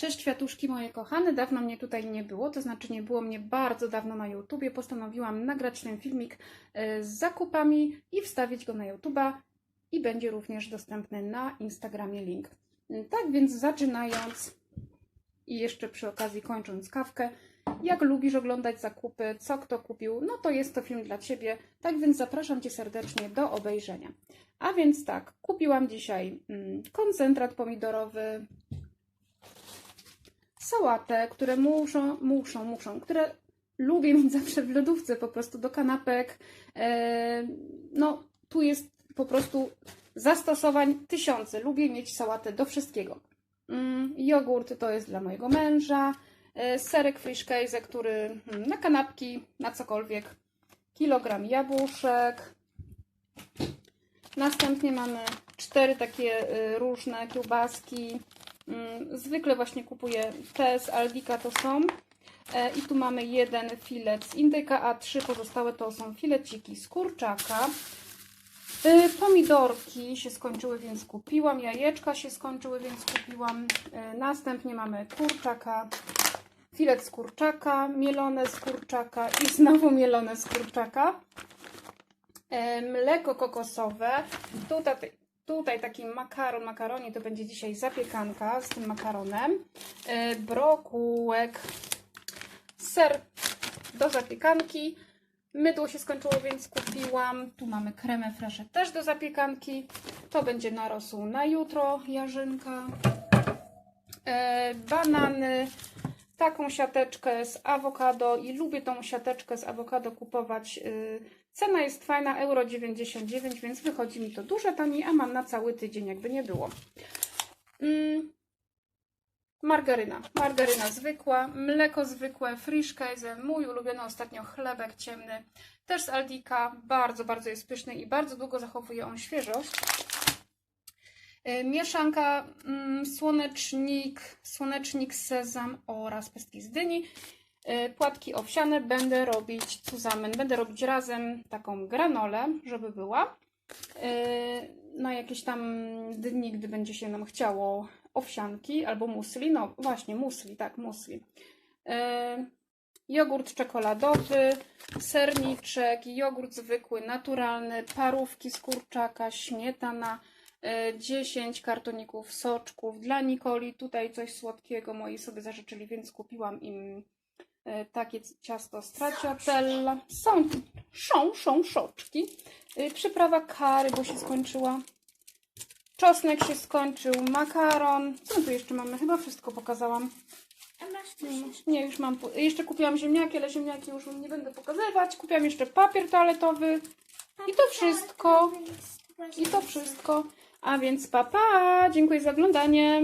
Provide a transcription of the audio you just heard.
Cześć kwiatuszki moje kochane, dawno mnie tutaj nie było, to znaczy nie było mnie bardzo dawno na YouTubie. Postanowiłam nagrać ten filmik e, z zakupami i wstawić go na YouTuba i będzie również dostępny na Instagramie link. Mm, Tak więc zaczynając i jeszcze przy okazji kończąc kawkę, jak lubisz oglądać zakupy, co kto kupił, no to jest to film dla Ciebie, tak więc zapraszam Cię serdecznie do obejrzenia. A więc tak, kupiłam dzisiaj mm, koncentrat pomidorowy, sałatę, które muszą, muszą, muszą, które lubię mieć zawsze w lodówce po prostu do kanapek. E, no, tu jest po prostu zastosowań tysiące. Lubię mieć sałatę do wszystkiego. Mm, jogurt to jest dla mojego męża. E, serek Frischkäse, który mm, na kanapki, na cokolwiek. Kilogram jabłuszek. Następnie mamy cztery takie y, różne kiełbaski. Mm, Zwykle właśnie kupuję te z Aldika to są. E, I tu mamy jeden filet z indyka, a trzy pozostałe to są fileciki z kurczaka. Y, Pomidorki się skończyły, więc kupiłam. Jajeczka się skończyły, więc kupiłam. Y, Następnie mamy kurczaka, filet z kurczaka, mielone z kurczaka i znowu mielone z kurczaka. E, Mleko kokosowe. Tutaj, tutaj taki makaron, makaronie to będzie dzisiaj zapiekanka z tym makaronem. E, Brokułek, ser do zapiekanki. Mydło się skończyło, więc kupiłam. Tu mamy kremę fresze też do zapiekanki. To będzie narosł na jutro, jarzynka. E, banany, taką siateczkę z awokado i lubię tą siateczkę z awokado kupować. Y, Cena jest fajna, euro 99, więc wychodzi mi to dużo taniej, a mam na cały tydzień, jakby nie było. Mm. Margaryna. Margaryna zwykła, mleko zwykłe, Frischkäse, mój ulubiony ostatnio chlebek ciemny, też z Aldika, bardzo, bardzo jest pyszny i bardzo długo zachowuje on świeżość. Y, Mieszanka mm, słonecznik, słonecznik sezam oraz pestki z dyni. Y, Płatki owsiane będę robić zusammen, będę robić razem taką granolę, żeby była. Y, Na jakieś tam dni, gdy będzie się nam chciało owsianki albo musli, no właśnie musli, tak musli. Jogurt czekoladowy, serniczek, jogurt zwykły, naturalny, parówki z kurczaka, śmietana, e, 10 kartoników soczków dla Nikoli. Tutaj coś słodkiego moi sobie zażyczyli, więc kupiłam im e, takie ciasto stracciatella. Są, są, są szoczki. E, Przyprawa kary, bo się skończyła. Czosnek się skończył, makaron. Co my tu jeszcze mamy? Chyba wszystko pokazałam. Nie, już mam. Jeszcze kupiłam ziemniaki, ale ziemniaki już nie będę pokazywać. Kupiłam jeszcze papier toaletowy. I to wszystko. I to wszystko. A więc papa, dziękuję za oglądanie.